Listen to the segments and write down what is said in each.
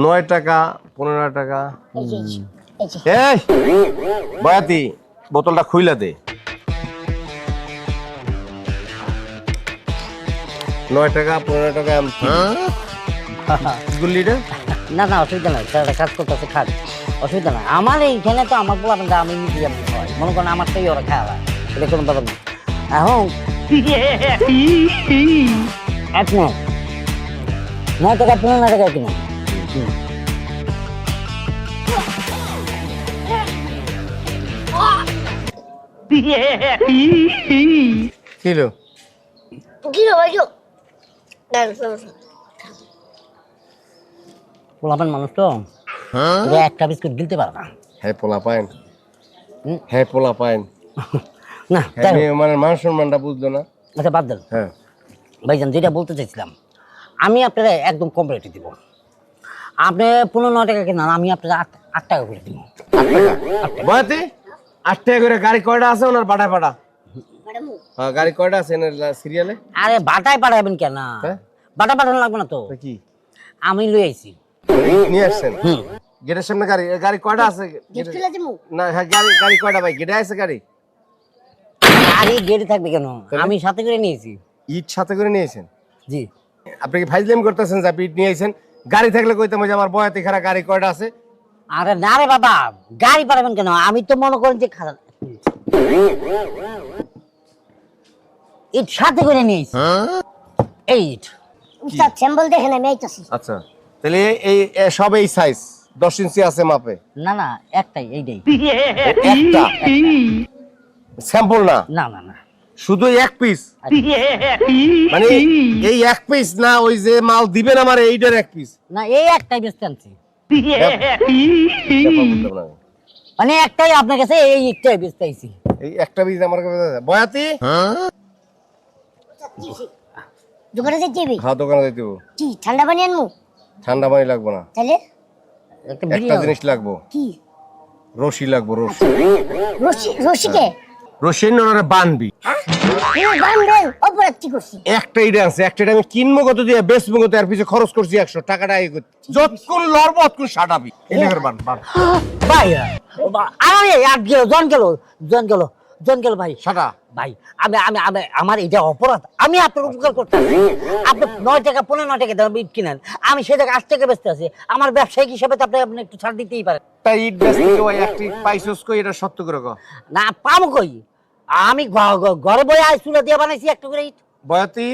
নয় টাকা পনেরো টাকা। এই বয়াতি বোতলটা খুইলা দে। নয় টাকা পনেরো টাকা আমি কি? গুল্লি রে। না না অসুবিধা নাই স্যার কাজ করতেছে অসুবিধা নাই। আমার এইখানে তো আমার বলা আমি খাওয়াই মনে করেন আমারটাই ওরা খাওয়া এটা কোনো ব্যাপার না। এখন এক নয় নয় টাকা পনেরো টাকা কিনা? কিলো কি রে ভাই গো? দাঁড়ান, দাঁড়ান, দাঁড়ান। পোলাপান মানুষ তো? ওরা একটা বিস্কুট গিলতে পারে না। হ্যাঁ পোলা পাইন হুম। হ্যাঁ পোলা পাইন না হ্যাঁ মানে মান সম্মানটা বুঝলো না। আচ্ছা বাদ দেন। হ্যাঁ। ভাইজান যেটা বলতে চাইছিলাম আমি আপনারা একদম কম রেটে দিব। আপনি পনেরো টাকা কিনা আমি আপনারা আট আট টাকা করে দিব বয়াতি আট টাকা করে গাড়ি কয়টা আছে ওনার পাঠায় পাঠা হ্যাঁ গাড়ি কয়টা আছে সিরিয়ালে আরে বাটায় পাঠাবেন কেন? হ্যাঁ? বাটা পাঠানো লাগবে না তো। কি? আমি লই আইছি। নিয়ে আসছেন? হুম। গেটের সামনে গাড়ি গাড়ি কয়টা আছে? গেট? না হ্যাঁ গাড়ি গাড়ি কয়টা ভাই? গেটে আছে গাড়ি? গাড়ি গেড়ে থাকবে কেন? আমি সাথে করে নিয়েছি। ইট সাথে করে নিয়েছেন? জি। আপনি কি ফাইজলাম করতেছেন যে আপনি ইট নিয়ে আইছেন? গাড়ি থাকলে কইতাম যে আমার বয়াতি খারা গাড়ি কয়টা আছে? আরে না রে বাবা গাড়ি পাঠাবেন কেন? আমি তো মনে করেন যে খারাপ ইট সাথে করে নিয়েছি। এই ইট। উস্তাদ, স্যাম্পল দেখেন, আমি আইতাছি। আচ্ছা তাহলে এই- এই সব এই সাইজ দশ ইঞ্চি আছে মাপে? না না একটাই এইটাই। একটা? স্যাম্পল না? না না না। শুধু এক পিস মানে এই এক পিস না ওই যে মাল দিবেন আমার এইটার এক পিস না এই একটাই বেচতে আনছি মানে একটাই আপনার কাছে এই একটাই বেচতে আইছি একটা পিস আমার কাছে বয়াতি হইছে? দোকানে যাইতে হইবে? হ্যাঁ দোকানে যাইতে হইবো। কি, ঠান্ডা পানি আনমু? ঠান্ডা পানি লাগবো না তাহলে? একটা একটা জিনিস লাগবো কি? রশি লাগবো রশি রশি- রশি কি করছি? একটা ইডে আছে একটা ইডে আমি কিনবো কত দিয়ে বেচবো কত এর পিছনে খরচ করছি একশো টাকাটা আগে করছি যতক্ষণ লড়বো ততক্ষণ সাটাবি এলাকার বান বান। ভাই ও আর গেল জন গেল জন গেল জন গেল ভাই। সাটা ভাই আমি আমি আমি আমার এটা অপরাধ আমি আপনার উপকার করতে আপনি নয় টাকা পনেরো নয় টাকা দাম ইট কিনেন আমি সে টাকা আট টাকা বেচতে আছি। আমার ব্যবসায়িক হিসাবে তো আপনি আপনি একটু ছাড় দিতেই পারেন। একটা ইট বেচতে ওই কই এটা সত্য করে না পাবো কই? আমি ঘরে বয়ে আই চুলা দিয়ে বানাইছি একটা করে ইট বয়াতি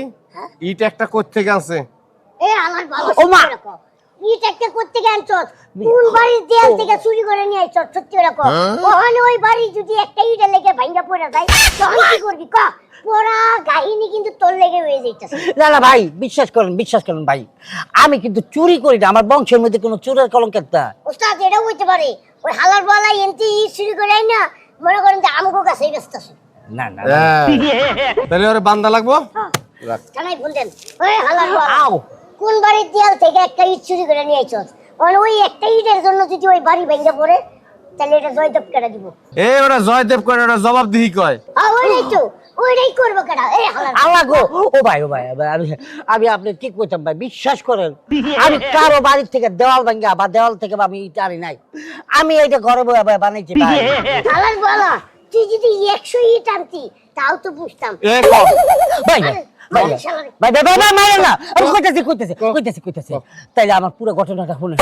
ইট একটা কোথ থেকে আছে এ, আমার বাবা ও মা! ইট একটা? কোন বাড়ির দেয়াল থেকে চুরি করে নিয়ে আইছস? সত্যি কও। ওখানে ওই বাড়ি যদি একটা ইটের লেগে ভাঙ্গা পড়ে যায়, তখন কি করবি? ক। কাহিনী কিন্তু তোর লেগে হয়ে যাইতাছে। না না ভাই বিশ্বাস করেন বিশ্বাস করেন ভাই আমি কিন্তু চুরি করি না আমার বংশের মধ্যে কোনো চোরের কলঙ্ক একটা ওস্তাদ, এটাও হইতে পারে। ওই হালার বালা এনতে ইট চুরি করে না, মনে করেন যে আমগো কাছেই ব্যস্তাছে। না না তাহলে ওরে বান্দা লাগবো? রাখ। থানায় দেন। ওই হালার আও। কোন বাড়ির দেয়াল থেকে একটা ইট চুরি করে নিয়ে আইছস? ওখানে ওই একটা ইটের জন্য যদি ওই বাড়ি ভাঙ্গা পড়ে, তাহলে এটা জয়দেব কেটে দিব। এ ওরা জয়দেব করে ওরা জবাব দিহি কয়। হ্যাঁ, ওইটাই তো ওইটাই করব এই হালার আল্লাহ গো। ও ভাই ও ভাই আমি আমি আপনি ঠিক কইতাম ভাই বিশ্বাস করেন। আমি কারও বাড়ির থেকে দেওয়াল ভাঙ্গা বা দেওয়াল থেকে আমি ইট আনি নাই। আমি এইটা ঘরে বয়ে বয়ে বানাইছি ভাই। হালার বালা তুই যদি একশো ইট আনতি তাও তো বুঝতাম আমার পুরো ঘটনাটা শুনে